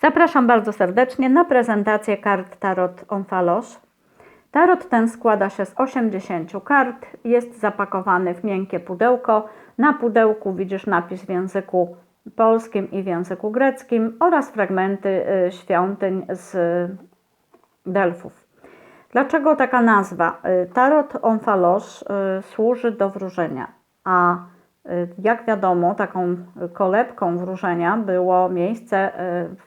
Zapraszam bardzo serdecznie na prezentację kart Tarot Onfalos. Tarot ten składa się z 80 kart, jest zapakowany w miękkie pudełko. Na pudełku widzisz napis w języku polskim i w języku greckim oraz fragmenty y, świątyń z Delfów. Dlaczego taka nazwa? Y, Tarot Onfalos y, służy do wróżenia, a jak wiadomo, taką kolebką wróżenia było miejsce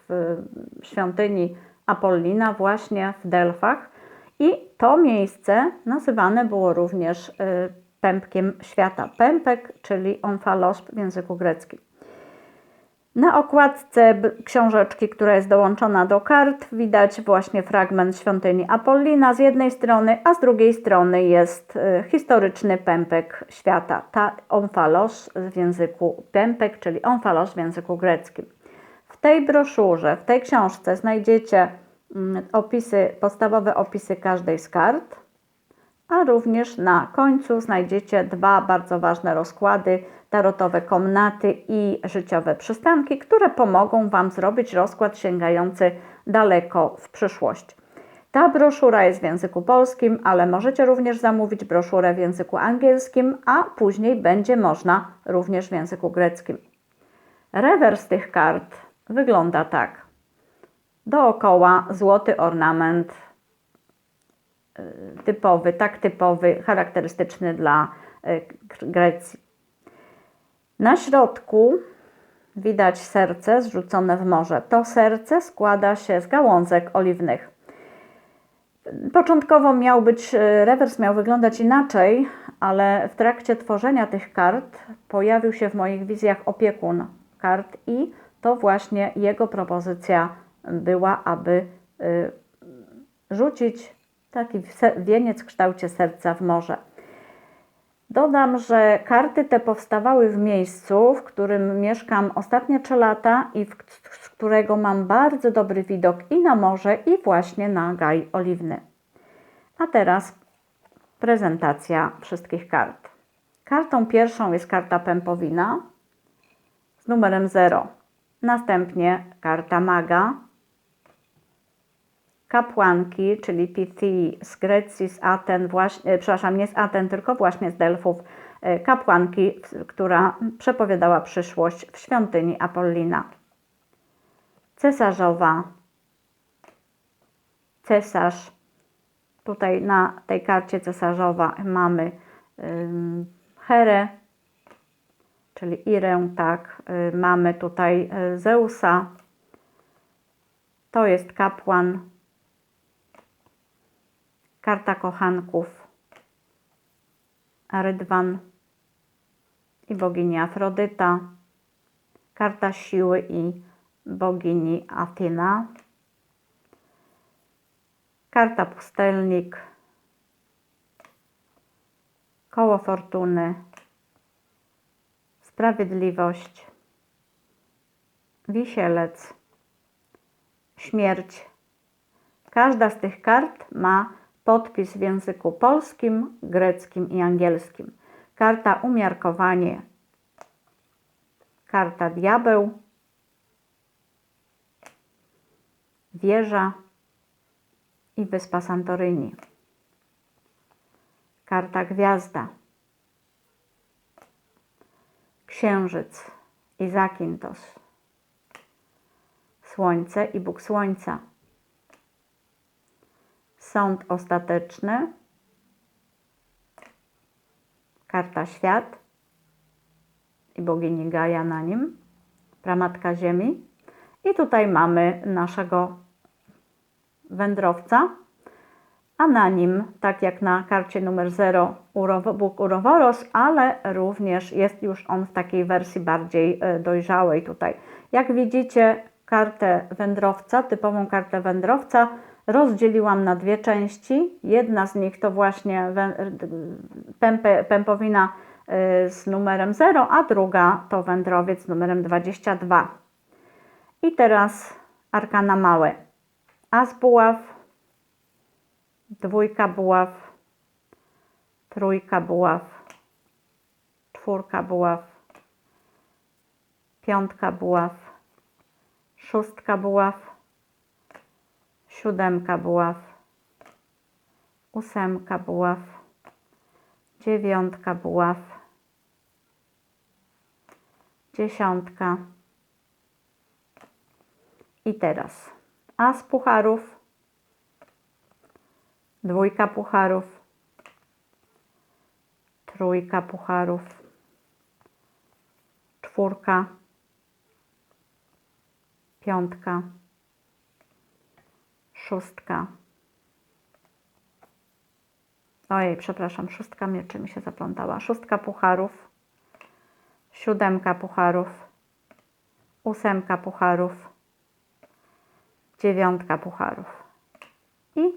w świątyni Apollina właśnie w Delfach i to miejsce nazywane było również pępkiem świata. Pępek, czyli onfalos w języku greckim. Na okładce książeczki, która jest dołączona do kart, widać właśnie fragment świątyni Apollina z jednej strony, a z drugiej strony jest y, historyczny pępek świata, ta omfalos w języku pępek, czyli omfalos w języku greckim. W tej broszurze, w tej książce znajdziecie mm, opisy, podstawowe opisy każdej z kart, a również na końcu znajdziecie dwa bardzo ważne rozkłady tarotowe komnaty i życiowe przystanki, które pomogą Wam zrobić rozkład sięgający daleko w przyszłość. Ta broszura jest w języku polskim, ale możecie również zamówić broszurę w języku angielskim, a później będzie można również w języku greckim. Rewers tych kart wygląda tak. Dookoła złoty ornament y, typowy, tak typowy, charakterystyczny dla y, Grecji. Na środku widać serce zrzucone w morze. To serce składa się z gałązek oliwnych. Początkowo miał być, e, rewers miał wyglądać inaczej, ale w trakcie tworzenia tych kart pojawił się w moich wizjach opiekun kart i to właśnie jego propozycja była, aby e, rzucić taki wieniec w kształcie serca w morze. Dodam, że karty te powstawały w miejscu, w którym mieszkam ostatnie 3 lata i w, z którego mam bardzo dobry widok i na morze, i właśnie na gaj oliwny. A teraz prezentacja wszystkich kart. Kartą pierwszą jest karta pępowina z numerem 0. Następnie karta maga kapłanki, czyli Pithi z Grecji, z Aten, właśnie, e, przepraszam, nie z Aten, tylko właśnie z Delfów, e, kapłanki, która przepowiadała przyszłość w świątyni Apollina. Cesarzowa, cesarz, tutaj na tej karcie cesarzowa mamy Herę, czyli Irę, tak, y, mamy tutaj y, Zeusa, to jest kapłan, karta kochanków, Rydwan i bogini Afrodyta, karta siły i bogini Athena, karta pustelnik, koło fortuny, sprawiedliwość, wisielec, śmierć. Każda z tych kart ma podpis w języku polskim, greckim i angielskim. Karta umiarkowanie, karta diabeł, wieża. I wyspa Santorini. Karta gwiazda, księżyc. I zakintos, słońce i Bóg słońca Sąd ostateczny. Karta świat i bogini Gaja na nim. Pramatka Ziemi. I tutaj mamy naszego wędrowca, a na nim, tak jak na karcie numer 0, Bóg Uroworos, ale również jest już on w takiej wersji bardziej e, dojrzałej tutaj. Jak widzicie, kartę wędrowca, typową kartę wędrowca, rozdzieliłam na dwie części. Jedna z nich to właśnie pępowina y, z numerem 0, a druga to wędrowiec z numerem 22. I teraz arkana małe. As buław, dwójka buław, trójka buław, czwórka buław, piątka buław, szóstka buław, siódemka buław, ósemka buław, dziewiątka buław, dziesiątka. I teraz. As pucharów, dwójka pucharów, trójka pucharów, czwórka, piątka, szóstka. Ojej, przepraszam, szóstka mieczy mi się zaplątała. Szóstka pucharów, siódemka pucharów, ósemka pucharów, dziewiątka pucharów i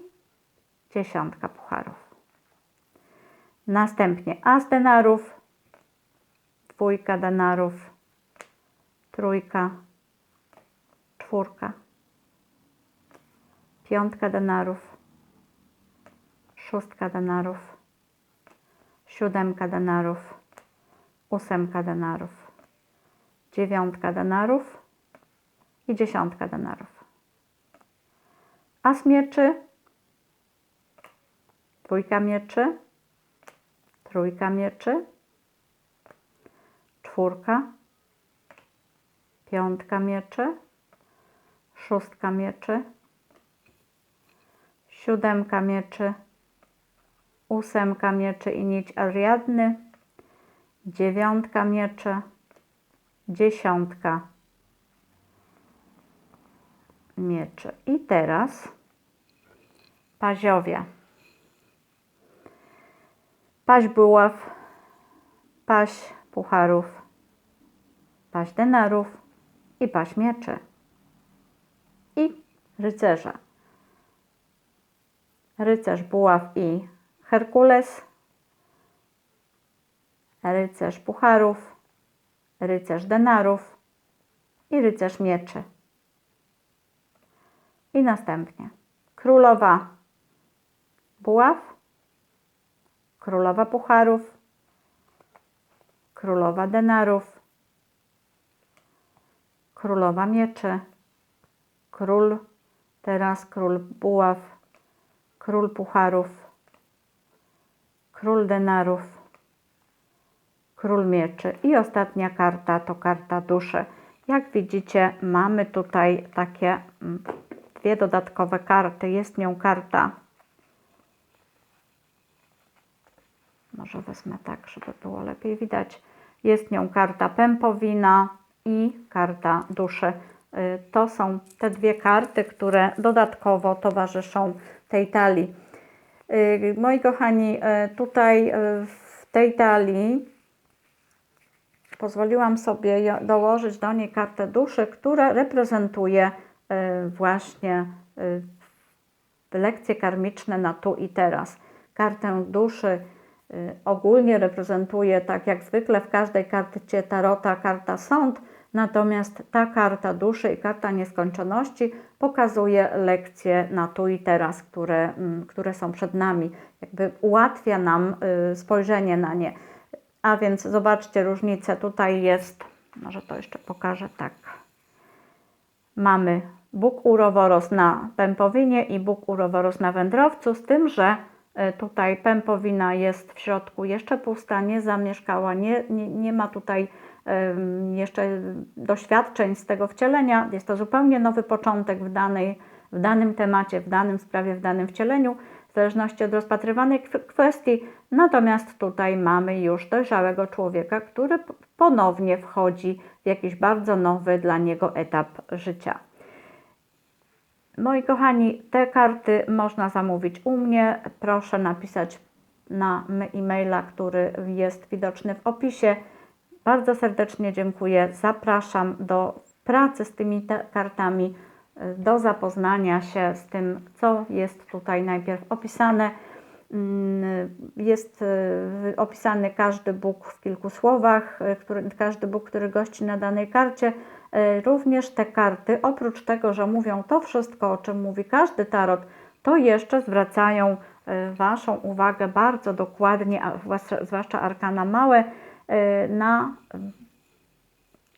dziesiątka pucharów. Następnie as denarów, dwójka denarów, trójka, czwórka, piątka denarów, szóstka denarów, siódemka denarów, ósemka denarów, dziewiątka denarów. I dziesiątka denarów. As mieczy, dwójka mieczy, trójka mieczy, czwórka, piątka mieczy, szóstka mieczy, siódemka mieczy, ósemka mieczy i nić Ariadny, dziewiątka mieczy, dziesiątka mieczy. I teraz paziowie. Paź buław, paź pucharów, paź denarów i paź mieczy. I rycerze. Rycerz buław i Herkules, rycerz pucharów, rycerz denarów i rycerz mieczy. I następnie królowa buław, królowa pucharów, królowa denarów, królowa mieczy, król, teraz król buław, król pucharów, król denarów, król mieczy i ostatnia karta to karta duszy. Jak widzicie, mamy tutaj takie mm, dwie dodatkowe karty. Jest nią karta. Może wezmę tak, żeby było lepiej widać. Jest nią karta pępowina i karta duszy. Y, To są te dwie karty, które dodatkowo towarzyszą tej talii. Y, Moi kochani, y, tutaj w tej talii pozwoliłam sobie dołożyć do niej kartę duszy, która reprezentuje właśnie lekcje karmiczne na tu i teraz. Kartę duszy ogólnie reprezentuje, tak jak zwykle w każdej karcie tarota, karta sąd, natomiast ta karta duszy i karta nieskończoności pokazuje lekcje na tu i teraz, które, mm, które są przed nami. Jakby ułatwia nam y, spojrzenie na nie. A więc zobaczcie różnicę. Tutaj jest, może to jeszcze pokażę tak. Mamy Bóg uroworos na pępowinie i Bóg uroworos na wędrowcu, z tym, że y, tutaj pępowina jest w środku jeszcze pusta, nie zamieszkała, nie, nie, nie ma tutaj jeszcze doświadczeń z tego wcielenia. Jest to zupełnie nowy początek w, danej, w danym temacie, w danym sprawie, w danym wcieleniu, w zależności od rozpatrywanej kw- kwestii. Natomiast tutaj mamy już dojrzałego człowieka, który ponownie wchodzi w jakiś bardzo nowy dla niego etap życia. Moi kochani, te karty można zamówić u mnie. Proszę napisać na e-maila, który jest widoczny w opisie. Bardzo serdecznie dziękuję. Zapraszam do pracy z tymi kartami, y, do zapoznania się z tym, co jest tutaj najpierw opisane. Mm, Jest y, opisany każdy Bóg w kilku słowach, y, który, każdy Bóg, który gości na danej karcie. Również te karty, oprócz tego, że mówią to wszystko, o czym mówi każdy tarot, to jeszcze zwracają Waszą uwagę bardzo dokładnie, zwłaszcza, arkana małe, na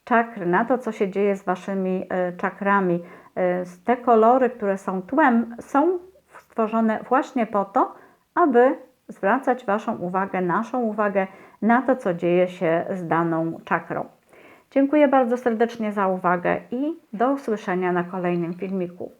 czakry, na to, co się dzieje z waszymi e, czakrami. Te kolory, które są tłem, są stworzone właśnie po to, aby zwracać Waszą uwagę, naszą uwagę na to, co dzieje się z daną czakrą. Dziękuję bardzo serdecznie za uwagę i do usłyszenia na kolejnym filmiku.